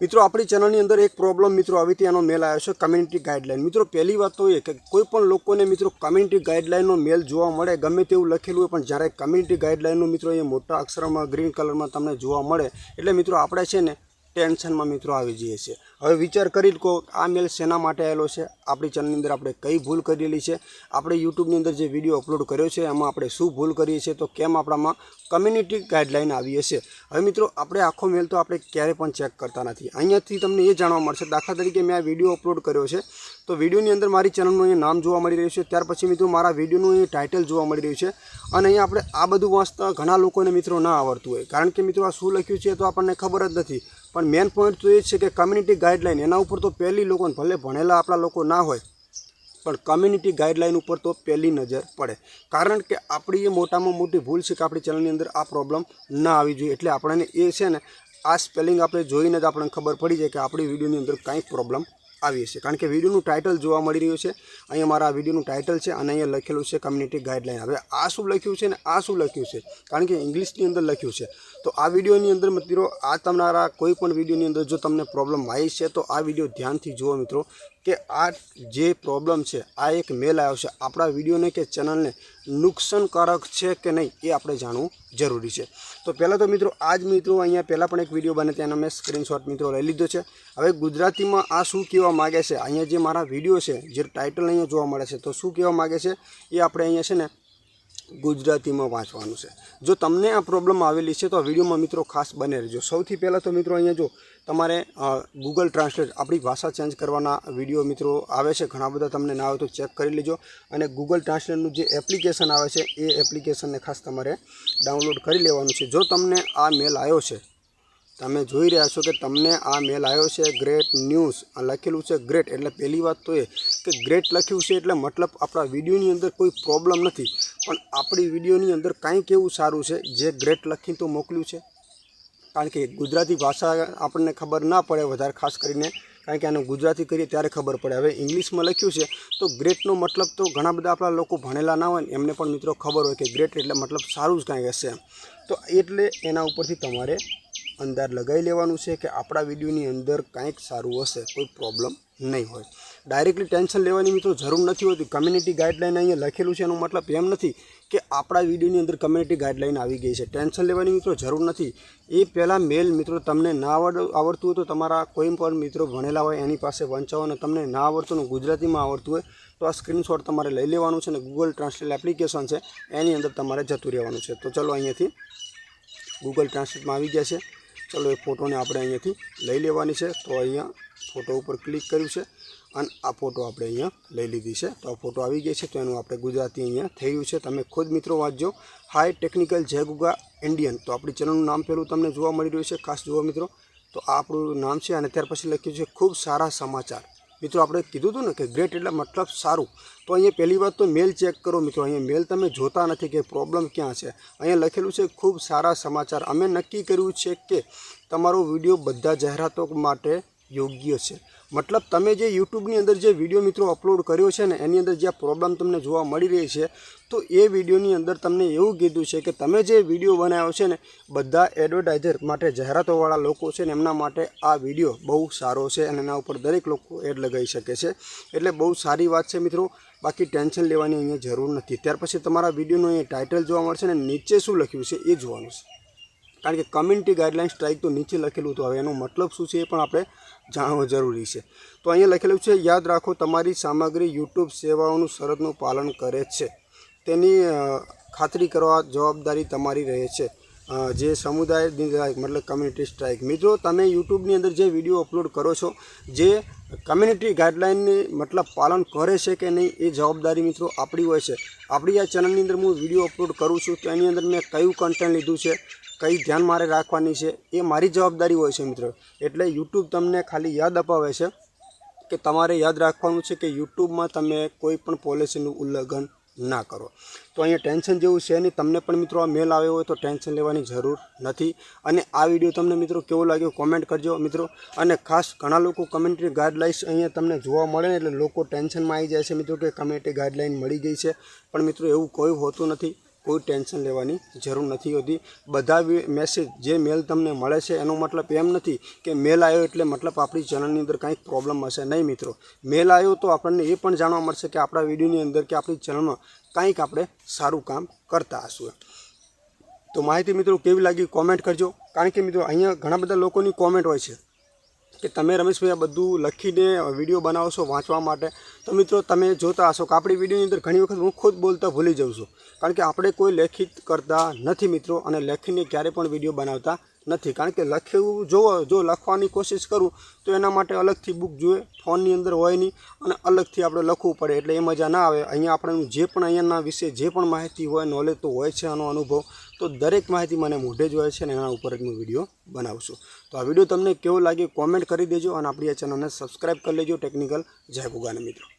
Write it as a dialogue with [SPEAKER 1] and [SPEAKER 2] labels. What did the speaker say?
[SPEAKER 1] મિત્રો, આપણી ચેનલની અંદર એક પ્રોબ્લેમ મિત્રો આવી હતી મેલ આવ્યો છે કમ્યુનિટી ગાઈડલાઇન મિત્રો, પહેલી વાત તો એ કે કોઈ પણ લોકોને મિત્રો કમ્યુનિટી ગાઈડલાઇનનો મેલ જોવા મળે, ગમે તેવું લખેલું હોય, પણ જ્યારે કમ્યુનિટી ગાઈડલાઇનનું મિત્રો એ મોટા અક્ષરમાં ગ્રીન કલરમાં તમને જોવા મળે, એટલે મિત્રો, આપણે છે ને ટેન્શનમાં મિત્રો આવી જઈએ છીએ. હવે વિચાર કરી લો આ મેલ શેના માટે આવેલો છે? આપણી ચેનલની અંદર આપણે કઈ ભૂલ કરેલી છે? આપણે યુટ્યુબની અંદર જે વીડિયો અપલોડ કર્યો છે, એમાં આપણે શું ભૂલ કરીએ છીએ? તો કેમ આપણામાં કમ્યુનિટી ગાઈડલાઇન આવી હશે? હવે મિત્રો, આપણે આખો મેલ તો આપણે ક્યારેય પણ ચેક કરતા નથી. અહીંયાથી તમને એ જાણવા મળશે. દાખલા તરીકે મેં આ વીડિયો અપલોડ કર્યો છે. તો વિડીયોની અંદર મારી ચેનલનું અહીંયા નામ જોવા મળી રહ્યું છે. ત્યાર પછી મિત્રો મારા વિડીયોનું અહીં ટાઇટલ જોવા મળી રહ્યું છે. અને અહીંયા આપણે આ બધું વાંચતા ઘણા લોકોને મિત્રો ના આવડતું હોય. કારણ કે મિત્રો આ શું લખ્યું છે તો આપણને ખબર જ નથી. પણ મેન પોઈન્ટ તો એ છે કે કમ્યુનિટી ગાઈડલાઇન એના ઉપર તો પહેલી લોકોને ભલે ભણેલા આપણા લોકો ના હોય, પણ કમ્યુનિટી ગાઈડલાઇન ઉપર તો પહેલી નજર પડે. કારણ કે આપણી એ મોટામાં મોટી ભૂલ છે કે આપણી ચેનલની અંદર આ પ્રોબ્લેમ ના આવી જોઈએ. એટલે આપણને એ છે ને, આ સ્પેલિંગ આપણે જોઈને જ આપણને ખબર પડી જાય કે આપણી વિડીયોની અંદર કાંઈક પ્રોબ્લેમ આવી છીએ. કારણ કે વિડીયોનું ટાઇટલ જોવા મળી રહ્યું છે. અહીંયા મારા વિડીયોનું ટાઇટલ છે અને અહીંયા લખેલું છે કમ્યુનિટી ગાઈડલાઇન હવે આ શું લખ્યું છે ને આ શું લખ્યું છે? કારણ કે ઇંગ્લિશની અંદર લખ્યું છે. તો આ વિડીયોની અંદર મિત્રો, આ તમારા કોઈ પણ વિડીયોની અંદર જો તમને પ્રોબ્લેમ આવી છે, તો આ વીડિયો ધ્યાનથી જુઓ મિત્રો. કે આ જે પ્રોબ્લેમ છે, આ એક મેલ આવ્યો છે. આપણા વિડીયોને કે ચેનલને નુકસાનકારક છે કે નહીં એ આપણે જાણવું જરૂરી છે. તો પહેલાં તો મિત્રો આ જ મિત્રો અહીંયા પહેલાં પણ એક વીડિયો બને તેનો મેં સ્ક્રીનશોટ મિત્રો લઈ લીધો છે. હવે ગુજરાતીમાં આ શું કહેવા માગે છે? અહીંયા જે મારા વીડિયો છે, જે ટાઇટલ અહીંયા જોવા મળે છે, તો શું કહેવા માગે છે? એ આપણે અહીંયા છે ને ગુજરાતીમાં વાંચવાનું છે. જો તમને આ પ્રોબ્લેમ આવેલી છે તો આ વિડીયોમાં મિત્રો ખાસ બને રહેજો. સૌથી પહેલાં તો મિત્રો અહીંયા જો તમારે ગૂગલ ટ્રાન્સલેટ આપણી ભાષા ચેન્જ કરવાના વીડિયો મિત્રો આવે છે. ઘણા બધા તમને ના આવે તો ચેક કરી લેજો. અને ગૂગલ ટ્રાન્સલેટનું જે એપ્લિકેશન આવે છે, એ એપ્લિકેશનને ખાસ તમારે ડાઉનલોડ કરી લેવાનું છે. જો તમને આ મેલ આવ્યો છે, તમે જોઈ રહ્યા છો કે તમને આ મેલ આવ્યો છે ગ્રેટ ન્યૂઝ આ લખેલું છે ગ્રેટ એટલે પહેલી વાત તો એ કે ગ્રેટ લખ્યું છે એટલે મતલબ આપણા વિડીયોની અંદર કોઈ પ્રોબ્લેમ નથી. પણ આપણી વિડીયોની અંદર કાંઈક એવું સારું છે, જે ગ્રેટ લખીને તો મોકલ્યું છે. કારણ કે ગુજરાતી ભાષા આપણને ખબર ના પડે વધારે, ખાસ કરીને કારણ કે આને ગુજરાતી કરીએ ત્યારે ખબર પડે. હવે ઇંગ્લિશમાં લખ્યું છે, તો ગ્રેટનો મતલબ તો ઘણા બધા આપણા લોકો ભણેલા ના હોય ને, એમને પણ મિત્રો ખબર હોય કે ગ્રેટ એટલે મતલબ સારું જ કાંઈક હશે તો એટલે એના ઉપરથી તમારે અંદાજ લગાવી લેવાનું છે કે આપણા વિડીયોની અંદર કાંઈક સારું હશે, કોઈ પ્રોબ્લેમ નહીં હોય. ડાયરેક્ટલી ટેન્શન લેવાની મિત્રો જરૂર નથી હોતી. કમ્યુનિટી ગાઈડલાઇન અહીંયા લખેલું છે, એનો મતલબ એમ નથી કે આપણા વિડીયોની અંદર કમ્યુનિટી ગાઈડલાઇન આવી ગઈ છે. ટેન્શન લેવાની મિત્રો જરૂર નથી. એ પહેલાં મેલ મિત્રો તમને ના આવડ, આવડતું હોય તો તમારા કોઈ પણ મિત્રો ભણેલા હોય, એની પાસે વંચાવો અને તમને ના આવડતું ગુજરાતીમાં આવડતું હોય, તો આ સ્ક્રીનશોટ તમારે લઈ લેવાનું છે અને ગૂગલ ટ્રાન્સલેટ એપ્લિકેશન છે, એની અંદર તમારે જતું રહેવાનું છે. તો ચલો અહીંયાથી ગૂગલ ટ્રાન્સલેટમાં આવી ગયા છે. ચલો, એ ફોટોને આપણે અહીંયાથી લઈ લેવાની છે. તો અહીંયા ફોટો ઉપર ક્લિક કર્યું છે અને આ ફોટો આપણે અહીંયા લઈ લીધી છે. તો આ ફોટો આવી ગઈ છે, તો એનું આપણે ગુજરાતી અહીંયા થઈ ગયું છે. તમે ખુદ મિત્રો વાંચજો. હાઈ ટેકનિકલ જેગુગા ઇન્ડિયન તો આપણી ચેનલનું નામ પેલું તમને જોવા મળી રહ્યું છે, ખાસ જુઓ મિત્રો. તો આ આપણું નામ છે અને ત્યાર પછી લખ્યું છે, ખૂબ સારા સમાચાર. મિત્રો, આપણે કીધું હતું ને કે ગ્રેટ એટલે મતલબ સારું. તો અહીંયા પહેલી વાત તો મેલ ચેક કરો મિત્રો. અહીંયા મેલ તમે જોતા નથી કે પ્રોબ્લેમ ક્યાં છે. અહીંયા લખેલું છે, ખૂબ સારા સમાચાર. અમે નક્કી કર્યું છે કે તમારો વીડિયો બધા જાહેરાતો માટે યોગ્ય છે. મતલબ તમે જે યુટ્યુબની અંદર જે વીડિયો મિત્રો અપલોડ કર્યો છે ને, એની અંદર જે પ્રોબ્લેમ તમને જોવા મળી રહી છે, તો એ વિડીયોની અંદર તમને એવું કીધું છે કે તમે જે વીડિયો બનાવ્યો છે ને, બધા એડવર્ટાઇઝર માટે જાહેરાતોવાળા લોકો છે ને, એમના માટે આ વીડિયો બહુ સારો છે અને એના ઉપર દરેક લોકો એડ લગાવી શકે છે. એટલે બહુ સારી વાત છે મિત્રો. બાકી ટેન્શન લેવાની અહીંયા જરૂર નથી. ત્યાર પછી તમારા વિડીયોનું અહીંયા ટાઇટલ જોવા મળશે ને, નીચે શું લખ્યું છે એ જોવાનું છે. કારણ કે કમ્યુનિટી ગાઈડલાઇન સ્ટ્રાઇક તો નીચે લખેલું હતું હવે એનો મતલબ શું છે એ પણ આપણે જાણવો જરૂરી છે. તો અહીંયા લખેલું છે, યાદ રાખો, તમારી સામગ્રી યુટ્યુબ સેવાઓનું શરતનું પાલન કરે છે. તેની ખાતરી કરવા જવાબદારી તમારી રહે છે. જે સમુદાય મતલબ કમ્યુનિટી સ્ટ્રાઇક મિત્રો, તમે યુટ્યુબની અંદર જે વીડિયો અપલોડ કરો છો, જે કમ્યુનિટી ગાઈડલાઇનની મતલબ પાલન કરે છે કે નહીં, એ જવાબદારી મિત્રો આપણી હોય છે. આપણી આ ચેનલની અંદર હું વીડિયો અપલોડ કરું છું, તો એની અંદર મેં કયું કન્ટેન્ટ લીધું છે કઈ ધ્યાન મારે રાખવાની છે એ મારી જવાબદારી હોય છે મિત્રો. એટલે યુટ્યુબ તમને ખાલી યાદ અપાવે છે કે તમારે યાદ રાખવાનું છે કે યુટ્યુબમાં તમે કોઈ પણ પોલિસીનું ઉલ્લંઘન ના કરો. તો અહીંયા ટેન્શન જેવું છે નહીં. તમને પણ મિત્રો આ મેલ આવ્યો હોય તો ટેન્શન લેવાની જરૂર નથી. અને આ વીડિયો તમને મિત્રો કેવો લાગ્યો કોમેન્ટ કરજો મિત્રો. અને ખાસ ઘણા લોકો કમ્યુનિટી ગાઈડલાઇન્સ અહીંયા તમને જોવા મળે ને એટલે લોકો ટેન્શનમાં આવી જાય છે મિત્રો કે કમ્યુનિટી ગાઈડલાઇન મળી ગઈ છે. પણ મિત્રો એવું કોઈ હોતું નથી. કોઈ ટેન્શન લેવાની જરૂર નથી હોતી. બધા મેસેજ જે મેલ તમને મળે છે, એનો મતલબ એમ નથી કે મેલ આવ્યો એટલે મતલબ આપણી ચેનલની અંદર કંઈક પ્રોબ્લેમ હશે. નહીં મિત્રો. મેલ આવ્યો તો આપણને એ પણ જાણવા મળશે કે આપણા વિડીયોની અંદર કે આપણી ચેનલમાં કંઈક આપણે સારું કામ કરતા હશું તો માહિતી મિત્રો કેવી લાગી? કોમેન્ટ કરજો. કારણ કે મિત્રો, અહીંયા ઘણા બધા લોકોની કોમેન્ટ હોય છે. કે તમે રમેશભાઈ આ બધું લખીને વીડિયો બનાવો છો વાંચવા માટે, તો મિત્રો તમે જોતા હશો કે આપણી વિડીયોની અંદર ઘણી વખત હું ખુદ બોલતા ભૂલી જાઉં છું. કારણ કે આપણે કોઈ લેખિત કરતા નથી મિત્રો અને લેખીને ક્યારે પણ વીડિયો બનાવતા નથી. કારણ કે લખેવું જોવો જો લખવાની કોશિશ કરું, તો એના માટે અલગથી બુક જોઈએ. ફોનની અંદર હોય નહીં અને અલગથી આપણે લખવું પડે. એટલે એ મજા ના આવે. અહીંયા આપણે જે પણ અહીંયાના વિશે જે પણ માહિતી હોય નોલેજ તો હોય છે આનો અનુભવ, તો દરેક માહિતી મને મોઢે જ હોય છે અને એના ઉપર જ હું વીડિયો બનાવશું તો આ વીડિયો તમને કેવો લાગે કોમેન્ટ કરી દેજો અને આપણી આ ચેનલને સબસ્ક્રાઈબ કરી લેજો ટેકનિકલ જય ભોગાને મિત્રો.